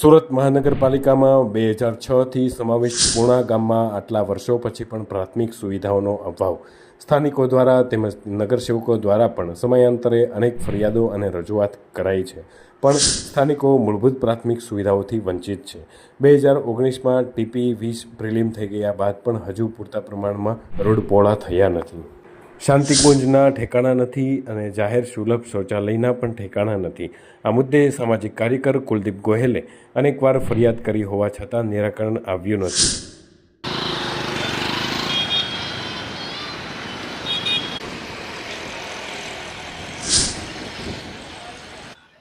સુરત મહાનગરપાલિકામાં બે હજાર છથી સમાવિષ્ટ પૂર્ણા ગામમાં આટલા વર્ષો પછી પણ પ્રાથમિક સુવિધાઓનો અભાવ. સ્થાનિકો દ્વારા તેમજ નગરસેવકો દ્વારા પણ સમયાંતરે અનેક ફરિયાદો અને રજૂઆત કરાઈ છે. પણ સ્થાનિકો મૂળભૂત પ્રાથમિક સુવિધાઓથી વંચિત છે. બે હજાર ઓગણીસમાં ટીપી વીસ પ્રિલિમ થઈ ગયા બાદ પણ હજુ પૂરતા પ્રમાણમાં રોડ પહોળા થયા નથી. શાંતિકુંજના ઠેકાણા નથી અને જાહેર સુલભ શૌચાલયના પણ ઠેકાણા નથી. આ મુદ્દે સામાજિક કાર્યકર કુલદીપ ગોહેલે અનેકવાર ફરિયાદ કરી હોવા છતાં નિરાકરણ આવ્યું નથી.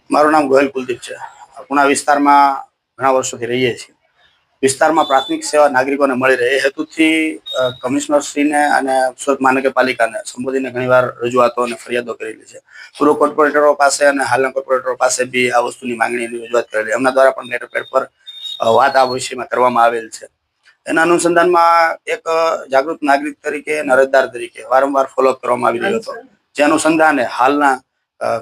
મારું નામ ગોહેલ કુલદીપ છે. આપણા વિસ્તારમાં ઘણા વર્ષોથી રહીએ છીએ. વિસ્તારમાં પ્રાથમિક સેવા નાગરિકોને મળી રહે. એ હેતુથી કમિશનરશ્રીને અને સુરત મહાનગરપાલિકાને સંબોધીને ઘણીવાર રજૂઆતો અને ફરિયાદો કરેલી છે. પૂર્વ કોર્પોરેટરો પાસે અને હાલના કોર્પોરેટરો પાસે બી આ વસ્તુની માંગણીની રજૂઆત કરેલી. એમના દ્વારા પણ લેટરપેડ પર વાત આ વિષયમાં કરવામાં આવેલ છે. એના અનુસંધાનમાં એક જાગૃત નાગરિક તરીકે અને અરજદાર તરીકે વારંવાર ફોલોઅપ કરવામાં આવી રહ્યો હતો. જે અનુસંધાને હાલના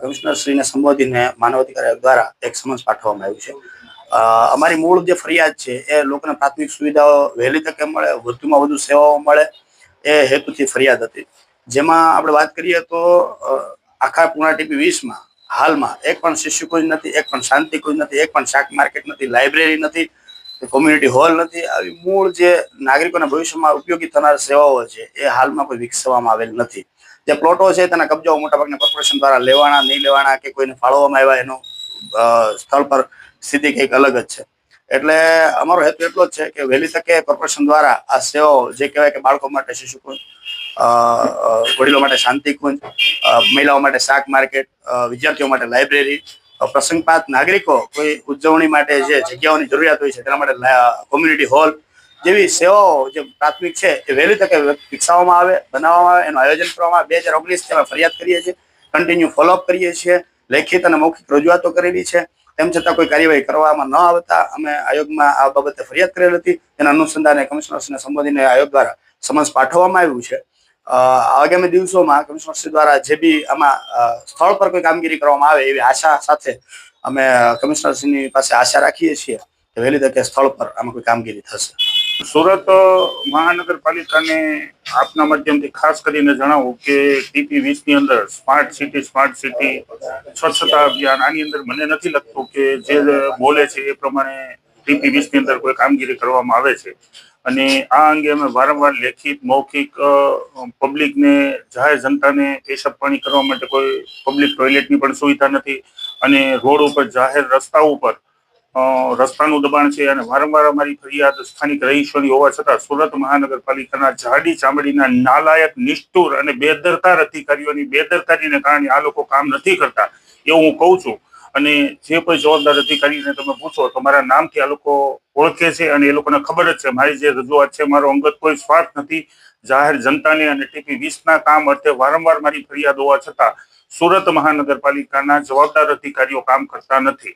કમિશનરશ્રીને સંબોધીને માનવ અધિકાર દ્વારા એક સમન્સ પાઠવવામાં આવ્યું છે. અમારી મૂળ જે ફરિયાદ છે, એ લોકોને પ્રાથમિક સુવિધાઓ વહેલી તકે મળે વધુમાં વધુ સેવાઓ મળે, એ હેતુથી ફરિયાદ હતી. જેમાં આપણે વાત કરીએ તો આખા પૂર્ણા વીસમાં હાલમાં એક પણ શિશુકુંજ નથી, એક પણ શાંતિ કોઈ નથી, એક પણ શાક માર્કેટ નથી, લાઇબ્રેરી નથી, કોમ્યુનિટી હોલ નથી. આવી મૂળ જે નાગરિકોના ભવિષ્યમાં ઉપયોગી થનાર સેવાઓ છે, એ હાલમાં કોઈ વિકસાવવામાં આવેલ નથી. જે પ્લોટો છે, તેના કબજાઓ મોટાભાગના કોર્પોરેશન દ્વારા લેવાના, નહીં લેવાના, કે કોઈને ફાળવવામાં આવ્યા એનો સ્થળ પર સ્થિતિ કંઈક અલગ જ છે. એટલે અમારો હેતુ એટલો જ છે કે વહેલી તકે કોર્પોરેશન દ્વારા આ સેવાઓ જે કહેવાય કે બાળકો માટે શિશુકુંજ વડીલો માટે શાંતિકુંજ મહિલાઓ માટે શાક માર્કેટ વિદ્યાર્થીઓ માટે લાઇબ્રેરી પ્રસંગપાત, નાગરિકો, કોઈ ઉજવણી માટે જે જગ્યાઓની જરૂરિયાત હોય છે તેના માટે કોમ્યુનિટી હોલ જેવી સેવાઓ જે પ્રાથમિક છે એ વહેલી તકે વિકસાવવામાં આવે, બનાવવામાં આવે. એનું આયોજન કરવામાં આવે. બે હજાર ઓગણીસ ફરિયાદ કરીએ છીએ. કન્ટિન્યુ ફોલોઅપ કરીએ છીએ. લેખિત અને મૌખિક રજૂઆતો કરેલી છે. તેમ છતાં કોઈ કાર્યવાહી કરવામાં ન આવતા અમે આયોગમાં આ બાબતે ફરિયાદ કરેલ હતી. તેના અનુસંધાને કમિશનરશ્રીને સંબોધીને આયોગ દ્વારા સમન્સ પાઠવવામાં આવ્યું છે. આગામી દિવસોમાં કમિશનરશ્રી દ્વારા જે બી આમાં સ્થળ પર કોઈ કામગીરી કરવામાં આવે એવી આશા સાથે અમે કમિશનરશ્રીની પાસે આશા રાખીએ છીએ કે વહેલી તકે સ્થળ પર આમાં કોઈ કામગીરી થશે. સુરત મહાનગરપાલિકાને આપના માધ્યમથી ખાસ કરીને જણાવું કે ટીપી વીસની અંદર સ્માર્ટ સિટી સ્માર્ટ સિટી, સ્વચ્છતા અભિયાન, આની અંદર મને નથી લાગતું કે જે બોલે છે એ પ્રમાણે ટીપી વીસની અંદર કોઈ કામગીરી કરવામાં આવે છે. અને આ અંગે અમે વારંવાર લેખિત, મૌખિક પબ્લિકને, જાહેર જનતાને પેશાબ પાણી કરવા માટે કોઈ પબ્લિક ટોયલેટની પણ સુવિધા નથી અને રોડ ઉપર જાહેર રસ્તા ઉપર રસ્તાનું દબાણ છે અને વારંવાર અમારી ફરિયાદ સ્થાનિક રહીશોની હોવા છતાં સુરત મહાનગરપાલિકાના જાડી ચામડીના નાલાયક, નિષ્ઠુર અને બેદરકાર અધિકારીઓની બેદરકારીને કારણે આ લોકો કામ નથી કરતા. એવું હું કહું છું. અને જે કોઈ જવાબદાર અધિકારીને તમે પૂછો, તો મારા નામથી આ લોકો ઓળખે છે અને એ લોકોને ખબર જ છે. મારી જે રજૂઆત છે, મારો અંગત કોઈ સ્વાર્થ નથી. જાહેર જનતાને અને ટીપી વીસના કામ અર્થે વારંવાર મારી ફરિયાદ હોવા છતાં સુરત મહાનગરપાલિકાના જવાબદાર અધિકારીઓ કામ કરતા નથી.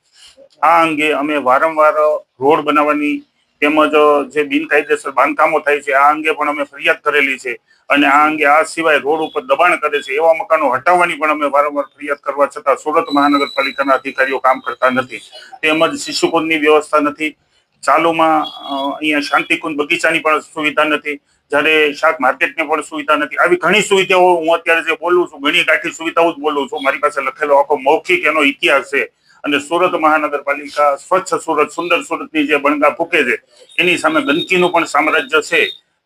આ અંગે અમે વારંવાર રોડ બનાવવાની તેમજ જે બિનકાયદેસર બાંધકામો થાય છે, આ અંગે પણ અમે ફરિયાદ કરેલી છે. અને આ અંગે આ સિવાય રોડ ઉપર દબાણ કરે છે, એવા મકાનો હટાવવાની પણ અમે વારંવાર ફરિયાદ કરવા છતાં સુરત મહાનગરપાલિકાના અધિકારીઓ કામ કરતા નથી. તેમજ શિશુકુંજની વ્યવસ્થા નથી. ચાલુમાં અહીંયા શાંતિકુંજ બગીચાની પણ સુવિધા નથી. જ્યારે શાક માર્કેટની પણ સુવિધા નથી. આવી ઘણી સુવિધાઓ હું અત્યારે જે બોલું છું, ઘણી ગાંઠી સુવિધાઓ જ બોલું છું. મારી પાસે લખેલો આખો મૌખિક એનો ઇતિહાસ છે. અને સુરત મહાનગરપાલિકા સ્વચ્છ સુરત, સુંદર સુરતની જે બણગા ફૂકે છે, એની સામે ગંદકીનું પણ સામ્રાજ્ય છે.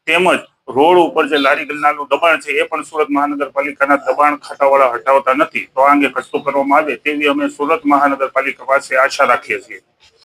તેમજ રોડ ઉપર જે લારી ગલ્લાનું દબાણ છે, એ પણ સુરત મહાનગરપાલિકાના દબાણ ખાતાવાળા હટાવતા નથી. તો આ અંગે કશું કરવામાં આવે તેવી અમે સુરત મહાનગરપાલિકા પાસે આશા રાખીએ છીએ.